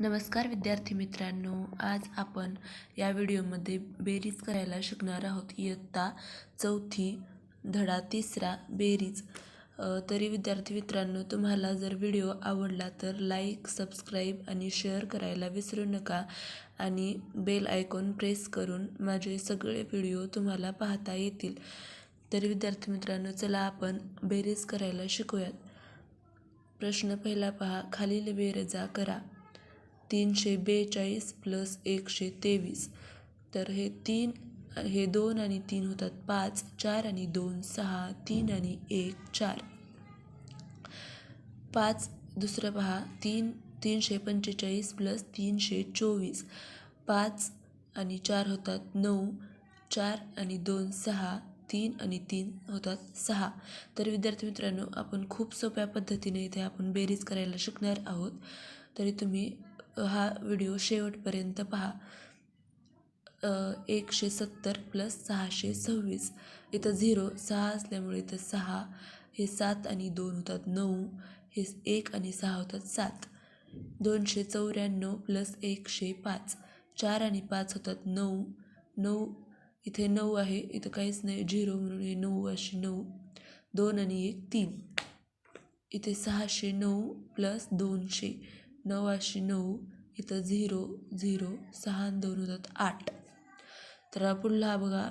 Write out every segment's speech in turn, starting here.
नमस्कार विद्यार्थी मित्रांनो आज आपण या व्हिडिओमध्ये बेरीज करायला शिकणार आहोत. इयत्ता चौथी धडा तिसरा बेरीज. तरी विद्यार्थी मित्रांनो तुम्हाला जर व्हिडिओ आवडला तर लाईक सबस्क्राईब आणि शेअर करायला विसरू नका आणि बेल आयकॉन प्रेस करून माझे सगळे व्हिडिओ तुम्हाला पाहता येतील. तरी विद्यार्थी मित्रांनो चला आपण बेरीज करायला शिकूयात. प्रश्न पहिला पहा खालील बेरजा करा. तीनशे बेचाळीस प्लस एकशे तेवीस. तर हे तीन हे दोन आणि तीन होतात पाच चार आणि दोन सहा तीन आणि एक चार. पाच दुसरं पहा तीन तीनशे पंचेचाळीस प्लस तीनशे चोवीस. पाच आणि चार होतात नऊ चार आणि दोन सहा तीन आणि तीन होतात सहा. तर विद्यार्थी मित्रांनो आपण खूप सोप्या पद्धतीने इथे आपण बेरीज करायला शिकणार आहोत. तरी तुम्ही हा व्हिडिओ शेवटपर्यंत पहा. एकशे सत्तर प्लस सहाशे सव्वीस. इथं झिरो सहा असल्यामुळे इथं सहा. हे सात आणि दोन होतात नऊ. हे एक आणि सहा होतात सात. दोनशे चौऱ्याण्णव प्लस एकशे पाच. चार आणि पाच होतात नऊ. नऊ इथे नऊ आहे. इथं काहीच नाही. झिरो म्हणून हे नऊ अशी नऊ. दोन आणि एक तीन. इथे सहाशे नऊ प्लस दोनशे. नऊ अशी नऊ इथं झिरो झिरो सहा दोन होतात आठ. तर पुढला बघा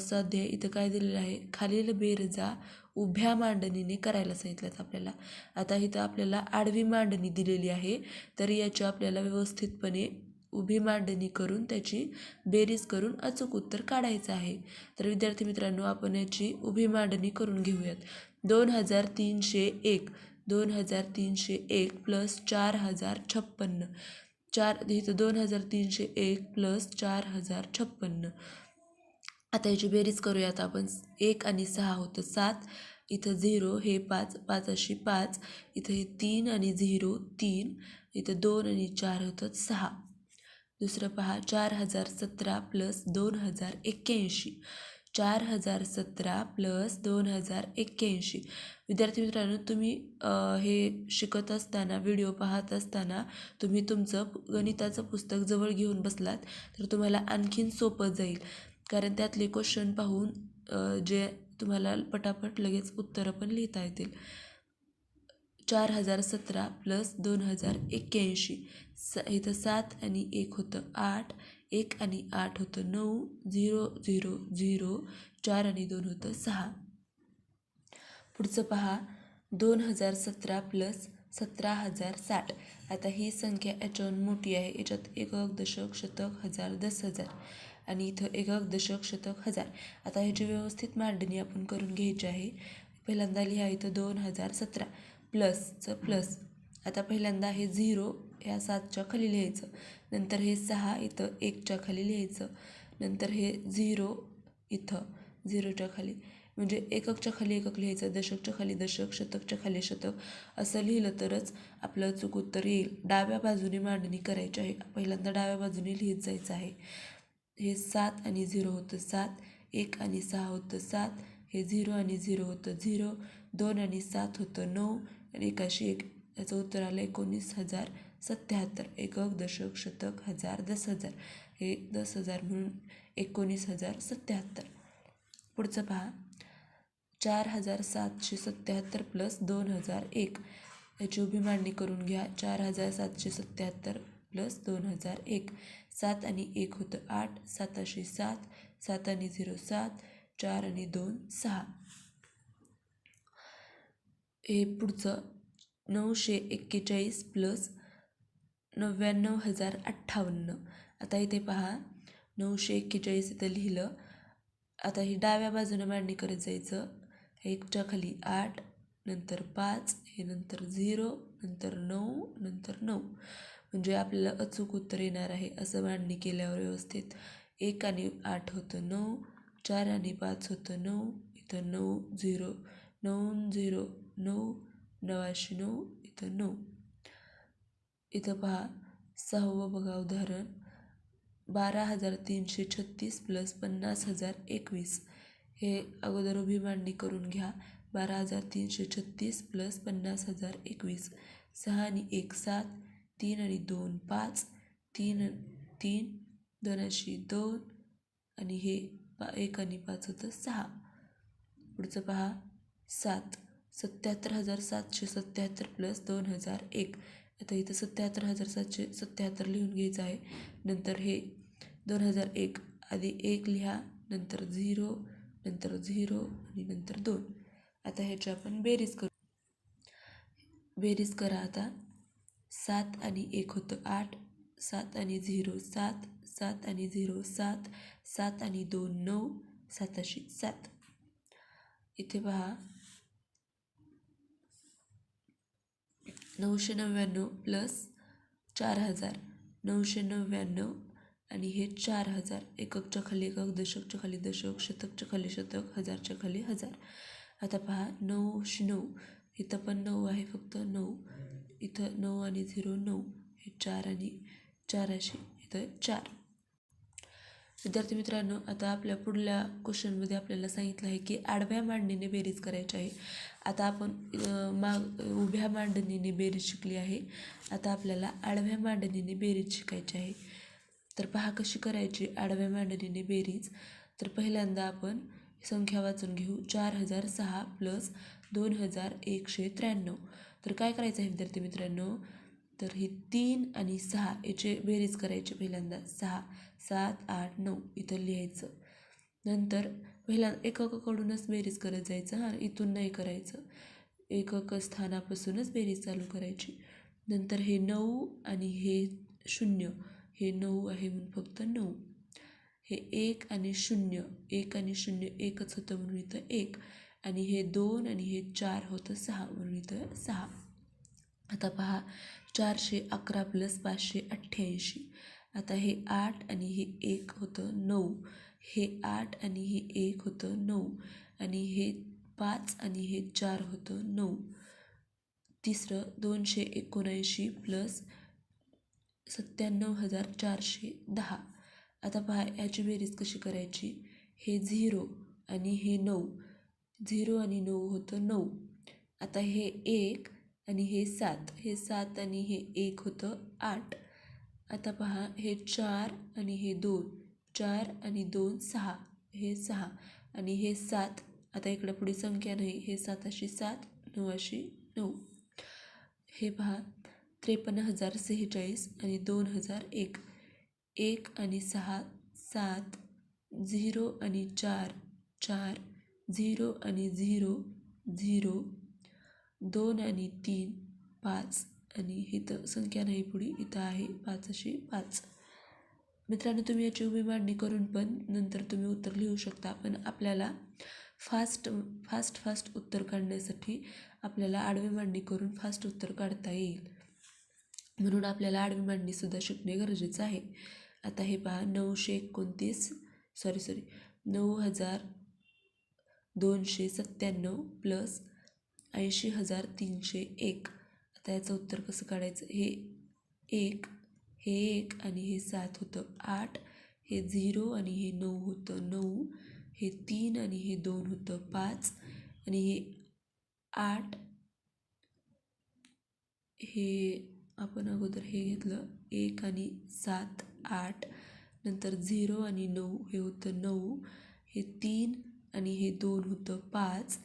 सध्या इथं काय दिलेलं आहे? खालील बेरजा उभ्या मांडणीने करायला सांगितल्यात आपल्याला. आता इथं आपल्याला आडवी मांडणी दिलेली आहे. तर याची आपल्याला व्यवस्थितपणे उभी मांडणी करून त्याची बेरीज करून अचूक उत्तर काढायचं आहे. तर विद्यार्थी मित्रांनो आपण याची उभी मांडणी करून घेऊयात. दोन हजार तीनशे एक दोन हजार तीनशे एक प्लस चार हजार छप्पन्न. चार इथं दोन हजार तीनशे एक प्लस चार हजार छप्पन्न. आता याची बेरीज करूयात आपण. एक आणि सहा होतं सात इथं झिरो हे पाच पाचअशी पाच इथं हे तीन आणि झिरो तीन इथं दोन आणि चार होतं सहा. दुसरं पहा चार हजार सतरा प्लस दोन हजार एक्क्याऐंशी. चार हजार सतरा प्लस दोन हजार एक्क्याऐंशी. विद्यार्थी मित्रांनो तुम्ही हे शिकत असताना व्हिडिओ पाहत असताना तुम्ही तुमचं गणिताचं पुस्तक जवळ घेऊन बसलात तर तुम्हाला आणखीन सोपं जाईल. कारण त्यातले क्वेश्चन पाहून जे तुम्हाला पटापट लगेच उत्तरं पण लिहिता येतील. चार हजार सतरा प्लस दोन हजार एक्क्याऐंशी. स इथं सात आणि एक होतं. आठ एक आणि आठ होतं नऊ झिरो झिरो झिरो चार आणि दोन होतं सहा. पुढचं पहा. दोन हजार सतरा प्लस सतरा हजार साठ. आता ही संख्या याच्याहून मोठी आहे. याच्यात एकक दशक शतक हजार दस हजार. आणि इथं एकक दशक शतक हजार. आता ह्याची व्यवस्थित मांडणी आपण करून घ्यायची आहे. पहिल्यांदा लिहा इथं दोन हजार सतरा. प्लसचं प्लस. आता पहिल्यांदा हे झिरो ह्या सातच्या खाली लिहायचं. नंतर हे सहा इथं एकच्या खाली लिहायचं. नंतर हे झिरो इथं झिरोच्या खाली. म्हणजे एककच्या खाली एकक लिहायचं दशकच्या खाली दशक शतकच्या खाली शतक. असं लिहिलं तरच आपलं चूक उत्तर येईल. डाव्या बाजूने मांडणी करायची आहे. पहिल्यांदा डाव्या बाजूने लिहित जायचं आहे. हे सात आणि झिरो होतं सात एक आणि सहा होतं सात हे झिरो आणि झिरो होतं झिरो दोन आणि सात होतं नऊ आणि एकाशी एक. याचं उत्तर आलं एकोणीस हजार सत्याहत्तर एकक दशक शतक हजार दस हजार हे दस हजार म्हणून एकोणीस हजार सत्याहत्तर. पुढचं पहा. चार हजार सातशे सत्याहत्तर प्लस दोन हजार एक. याची उभी मांडणी करून घ्या. चार हजार सातशे सत्याहत्तर प्लस दोन हजार एक. सात आणि एक होतं आठ. साताशे सात. सात आणि झिरो सात. चार आणि दोन सहा. हे पुढचं नऊशे एक्केचाळीस प्लस नव्याण्णव हजार अठ्ठावन्न. आता इथे पहा नऊशे एक्केचाळीस इथं लिहिलं. आता ही डाव्या बाजूनं मांडणी करत जायचं. एकच्या खाली आठ नंतर पाच हे नंतर झिरो नंतर नऊ नंतर नऊ. म्हणजे आपल्याला अचूक उत्तर येणार आहे असं मांडणी केल्यावर व्यवस्थित एक आणि आठ होतं नऊ चार आणि पाच होतं नऊ इथं नऊ झिरो नऊ झिरो नऊ नवाशे नऊ इथं नऊ. इथं पहा सहावं बघा उदाहरण. बारा हजार तीनशे छत्तीस प्लस पन्नास हजार एकवीस. हे अगोदर उभी मांडणी करून घ्या. बारा हजार तीनशे छत्तीस प्लस पन्नास हजार एकवीस. सहा आणि एक सात. तीन आणि दोन पाच. तीन तीन. दोनशे दोन. आणि हे पा एक आणि पाच होतं सहा. पुढचं पहा. सात. सत्याहत्तर हजार सातशे सत्याहत्तर प्लस दोन हजार एक. आता इथं सत्याहत्तर हजार सातशे सत्याहत्तर लिहून घ्यायचं आहे. नंतर हे दोन हजार एक आधी एक लिहा नंतर झिरो नंतर झिरो आणि नंतर दोन. आता ह्याची आपण बेरीज करू. बेरीज करा आता. सात आणि एक होतं आठ. सात आणि झिरो सात. सात आणि झिरो सात. सात आणि दोन नऊ. साताशी सात. इथे पहा. नऊशे नव्याण्णव प्लस चार हजार नऊशे नव्याण्णव आणि हे चार हजार एककच्या खाली एकक दशकच्या खाली दशक शतकच्या खाली शतक हजारच्या खाली हजार. आता पहा नऊशे नऊ इथं पण नऊ आहे फक्त नऊ. इथं नऊ आणि झिरो नऊ हे चार आणि चाराशे इथं चार. विद्यार्थी मित्रांनो आता आपल्या पुढल्या क्वेश्चनमध्ये आपल्याला सांगितलं आहे की आडव्या मांडणीने बेरीज करायची आहे. आता आपण माग उभ्या मांडणीने बेरीज शिकली आहे. आता आपल्याला आडव्या मांडणीने बेरीज शिकायची आहे. तर पहा कशी करायची आडव्या मांडणीने बेरीज. तर पहिल्यांदा आपण संख्या वाचून घेऊ. चार हजार सहा प्लस दोन हजार एकशे त्र्याण्णव. तर काय करायचं आहे विद्यार्थी मित्रांनो? तर ही तीन आणि सहा याचे बेरीज करायची पहिल्यांदा. सहा. सात आठ नऊ इथं लिहायचं. नंतर पहिला एककाकडूनच बेरीज करत जायचं हां इथून नाही करायचं. एकक स्थानापासूनच बेरीज चालू करायची. नंतर हे नऊ आणि हे शून्य हे नऊ आहे म्हणून फक्त नऊ. हे एक आणि शून्य एक आणि शून्य एकच होतं म्हणून इथं एक. आणि हे दोन आणि हे चार होतं सहा म्हणून इथं सहा. आता पहा चारशे अकरा प्लस पाचशे अठ्ठ्याऐंशी. आता हे आठ आणि हे एक होतं नऊ. हे आठ आणि हे एक होतं नऊ. आणि हे पाच आणि हे चार होतं नऊ. तिसरं दोनशे एकोणऐंशी प्लस सत्त्याण्णव हजार चारशे दहा. आता पहा याची बेरीज कशी करायची? हे झिरो आणि हे नऊ. झिरो आणि नऊ होतं नऊ. आता हे एक आणि हे सात. हे सात आणि हे एक होतं आठ. आता पहा हे चार आणि हे दोन. चार आणि दोन सहा. हे सहा आणि हे सात. आता इकडं पुढे संख्या नाही. हे साताशी सात नऊशी नऊ. हे पहा त्रेपन्न हजार सेहेचाळीस आणि दोन हजार एक. एक आणि सहा सात. झिरो आणि चार चार. झिरो आणि झिरो झिरो. दोन आणि तीन पाच. आणि इथं संख्या नाही पुढे. इथं आहे पाचशे पाच. मित्रांनो तुम्ही याची उभी मांडणी करून पण नंतर तुम्ही उत्तर लिहू शकता. पण आपल्याला फास्ट फास्ट फास्ट उत्तर काढण्यासाठी आपल्याला आडवी मांडणी करून फास्ट उत्तर काढता येईल. म्हणून आपल्याला आडवी मांडणीसुद्धा शिकणे गरजेचं आहे. आता हे पहा नऊशे एकोणतीस सॉरी सॉरी नऊ हजार दोनशे सत्त्याण्णव प्लस ऐंशी हजार तीनशे एक. आता याचं उत्तर कसं काढायचं? हे एक हे एक आणि हे सात होतं. आठ हे झिरो आणि हे नऊ होतं. नऊ हे तीन आणि हे दोन होतं. पाच आणि हे आठ. हे आपण अगोदर हे घेतलं. एक आणि सात आठ. नंतर झिरो आणि नऊ हे होतं नऊ. हे तीन आणि हे दोन होतं पाच.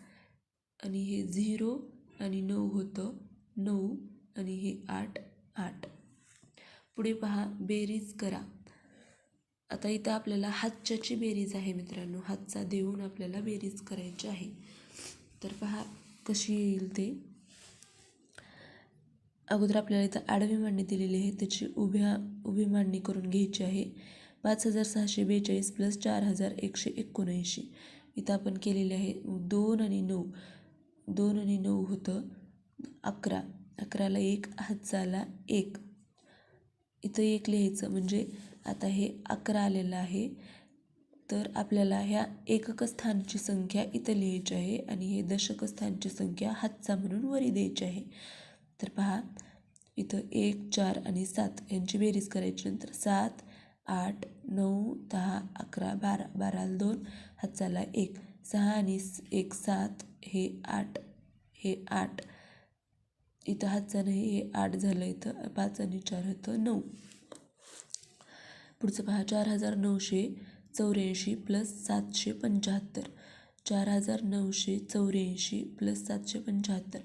आणि हे झिरो आणि नऊ होतं नऊ आणि हे आठ आठ. पुढे पहा बेरीज करा. आता इथं आपल्याला हातच्याची बेरीज आहे मित्रांनो. हातचा देऊन आपल्याला बेरीज करायची आहे. तर पहा कशी येईल ते. अगोदर आपल्याला इथं आडवी मांडणी दिलेली आहे. त्याची उभ्या उभी मांडणी करून घ्यायची आहे. पाच हजार सहाशे बेचाळीस प्लस चार हजार एकशे एकोणऐंशी. इथं आपण केलेले आहे दोन आणि नऊ. दोन आणि नऊ होतं. अकरा. अकराला एक हात झाला एक. इथं एक लिहायचं म्हणजे आता हे अकरा आलेलं आहे. तर आपल्याला ह्या एकक स्थानची संख्या इथं लिहायची आहे आणि हे दशक स्थानची संख्या हातचा म्हणून वरी द्यायची आहे. तर पहा इथं एक चार आणि सात यांची बेरीज करायची. नंतर सात आठ नऊ दहा अकरा बारा. बाराला दोन हातचाला एक. सहा आणि एक सात. हे आठ हे आठ. इथं हातचा नाही हे आठ झालं इथं पाच आणि चार होतं नऊ. पुढचं पहा चार हजार नऊशे चौऱ्याऐंशी प्लस सातशे पंच्याहत्तर. चार हजार नऊशे चौऱ्याऐंशी प्लस सातशे पंच्याहत्तर.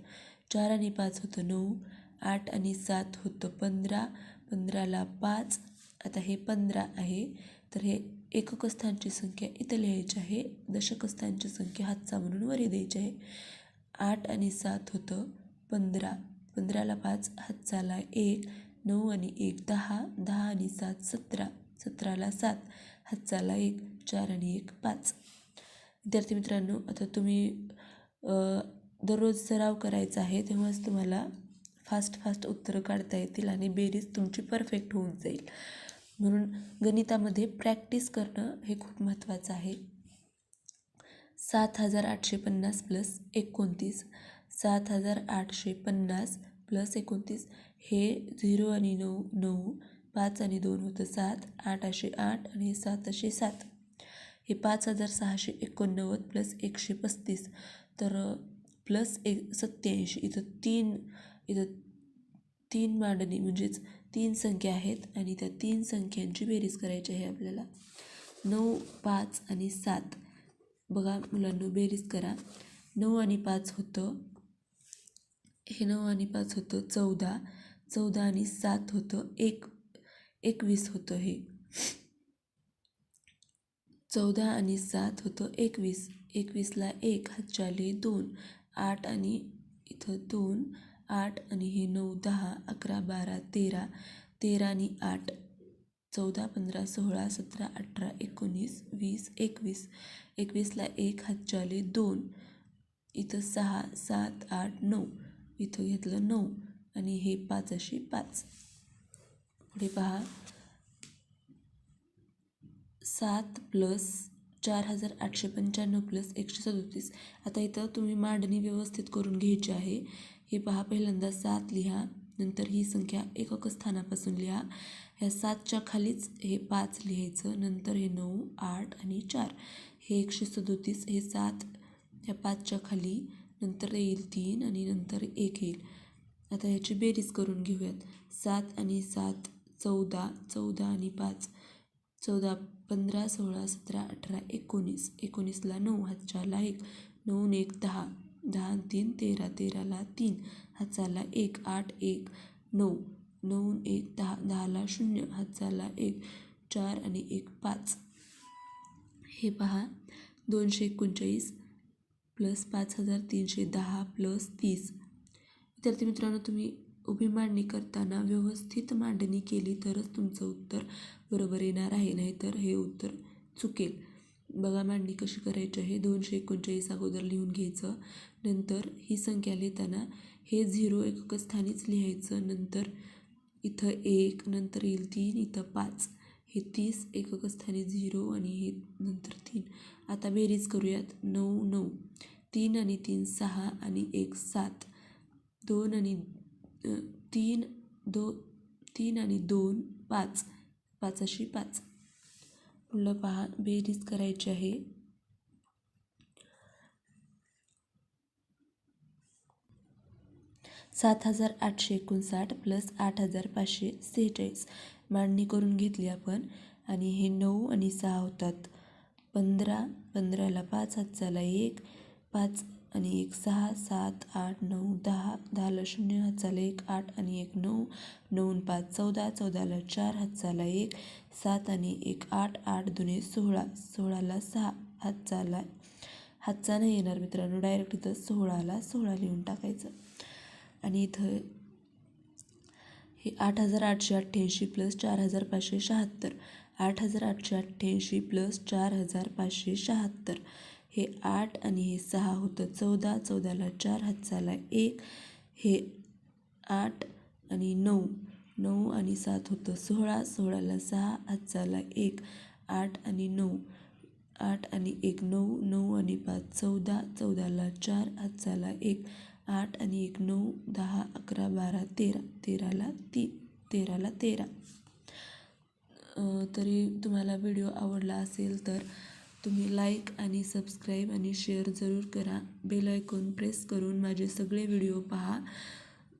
चार आणि पाच होतं नऊ आठ आणि सात होतं पंधरा. पंधराला पाच आता हे पंधरा आहे. तर हे एककस्थांची संख्या इथं लिहायची आहे. दशकस्थांची संख्या हातचा म्हणून वरी द्यायची आहे. आठ आणि सात होतं पंधरा. पंधराला पाच हातचाला एक नऊ आणि एक दहा. दहा आणि सात सतरा. सतराला सात हातचाला एक चार आणि एक पाच. विद्यार्थी मित्रांनो आता तुम्ही दररोज सराव करायचा आहे तेव्हाच तुम्हाला फास्ट फास्ट उत्तरं काढता येतील आणि बेरीज तुमची परफेक्ट होऊन जाईल. म्हणून गणितामध्ये प्रॅक्टिस करणं हे खूप महत्त्वाचं आहे. सात हजार आठशे पन्नास प्लस एकोणतीस सात हजार आठशे पन्नास प्लस एकोणतीस हे झिरो आणि नऊ नऊ पाच आणि दोन होतं सात आठ असे आठ आणि सात असे सात. हे पाच हजार सहाशे एकोणनव्वद प्लस एकशे पस्तीस तर प्लस एक सत्याऐंशी इथं तीन इथं तीन मांडणी म्हणजेच तीन संख्या आहेत आणि त्या तीन संख्यांची बेरीज करायची आहे आपल्याला. नऊ पाच आणि सात. बघा मुलांना बेरीज करा. नऊ आणि पाच होतं. हे नऊ आणि पाच होतं. चौदा. चौदा आणि सात होतं. एक एकवीस होतं हे. चौदा आणि सात होतं. एकवीस. एकवीसला एक हातचाले दोन. आठ आणि इथं दोन. आठ आणि हे नऊ दहा अकरा बारा तेरा. तेरा आणि आठ. चौदा पंधरा सोळा सतरा अठरा एकोणीस वीस एकवीस एकवीसला एक हातच्याले दोन इथं सहा सात आठ नऊ इथं घेतलं नऊ आणि हे पाच अशी पाच. पुढे पहा. सात प्लस चार हजार आठशे पंच्याण्णव प्लस एकशे सदोतीस. आता इथं तुम्ही मांडणी व्यवस्थित करून घ्यायची आहे. हे पहा पहिल्यांदा सात लिहा नंतर ही संख्या एकक स्थानापासून लिहा. ह्या सातच्या खालीच हे पाच लिहायचं नंतर हे नऊ आठ आणि चार. हे एकशे सदोतीस हे सात ह्या पाचच्या खाली नंतर येईल तीन आणि नंतर एक येईल. आता ह्याची बेरीज करून घेऊयात. सात आणि सात चौदा चौदा आणि पाच चौदा पंधरा सोळा सतरा अठरा एकोणीस. एकोणीसला नऊ हातचाला एक. नऊ एक दहा. दहा तीन तेरा. तेराला तीन. हातचाला एक आठ एक नऊ. नऊ एक दहा दहाला शून्य हातचाला एक चार आणि एक पाच. हे पहा दोनशे एकोणचाळीस प्लस पाच हजार तीनशे दहा प्लस तीस. विद्यार्थी मित्रांनो तुम्ही उभी मांडणी करताना व्यवस्थित मांडणी केली तरच तुमचं उत्तर बरोबर येणार आहे नाहीतर हे उत्तर चुकेल. बघा मांडणी कशी करायची आहे. दोनशे एकोणचाळीस अगोदर लिहून घ्यायचं नंतर ही संख्या लिहिताना हे झिरो एकक स्थानीच लिहायचं नंतर इथं एक नंतर येईल तीन इथं पाच. हे तीस एकक स्थानी झिरो आणि हे नंतर तीन. आता बेरीज करूयात. नऊ नऊ. तीन आणि तीन सहा आणि एक सात. दोन आणि तीन दो तीन आणि दोन पाच. पाच अशी पाच. पुढलं पहा. बेरीज करायची आहे. सात हजार आठशे एकोणसाठ प्लस आठ हजार पाचशे सेहेचाळीस मांडणी करून घेतली आपण. आणि हे नऊ आणि सहा होतात. पंधरा पंधराला पाच हातचाला एक पाच आणि एक सहा सात आठ नऊ दहा दहाला शून्य हातचाला एक आठ आणि एक नऊ नऊ पाच चौदा चौदाला चार हातचाला एक सात आणि एक आठ आठ दुने सोळा सोळाला सहा हातचाला हातचा नाही येणार मित्रांनो डायरेक्ट इथं सोळाला सोळा लिहून टाकायचं. आणि इथं हे आठ हजार आठशे अठ्ठ्याऐंशी प्लस चार हजार पाचशे शहात्तर. आठ हजार आठशे अठ्ठ्याऐंशी प्लस चार हजार पाचशे शहात्तर. हे आठ आणि हे सहा होतं चौदा चौदाला चार हातचाला एक. हे आठ आणि नऊ नऊ आणि सात होतं सोळा सोळाला सहा हातचाला एक. आठ आणि नऊ आठ आणि एक नऊ नऊ आणि पाच चौदा चौदाला चार हातचाला एक. आठ आणि एक नऊ दहा अकरा बारा तेरा तेराला तीन तेराला तेरा. तरी तुम्हाला व्हिडिओ आवडला असेल तर तुम्ही लाईक आणि सबस्क्राईब आणि शेअर जरूर करा. बेल आयकॉन प्रेस करून माझे सगळे व्हिडिओ पहा.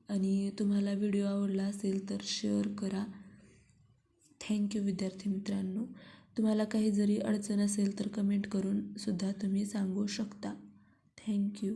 आणि तुम्हाला व्हिडिओ आवडला असेल तर शेअर करा. थँक्यू विद्यार्थी मित्रांनो. तुम्हाला काही जरी अडचण असेल तर कमेंट करून सुद्धा तुम्ही सांगू शकता. थँक्यू.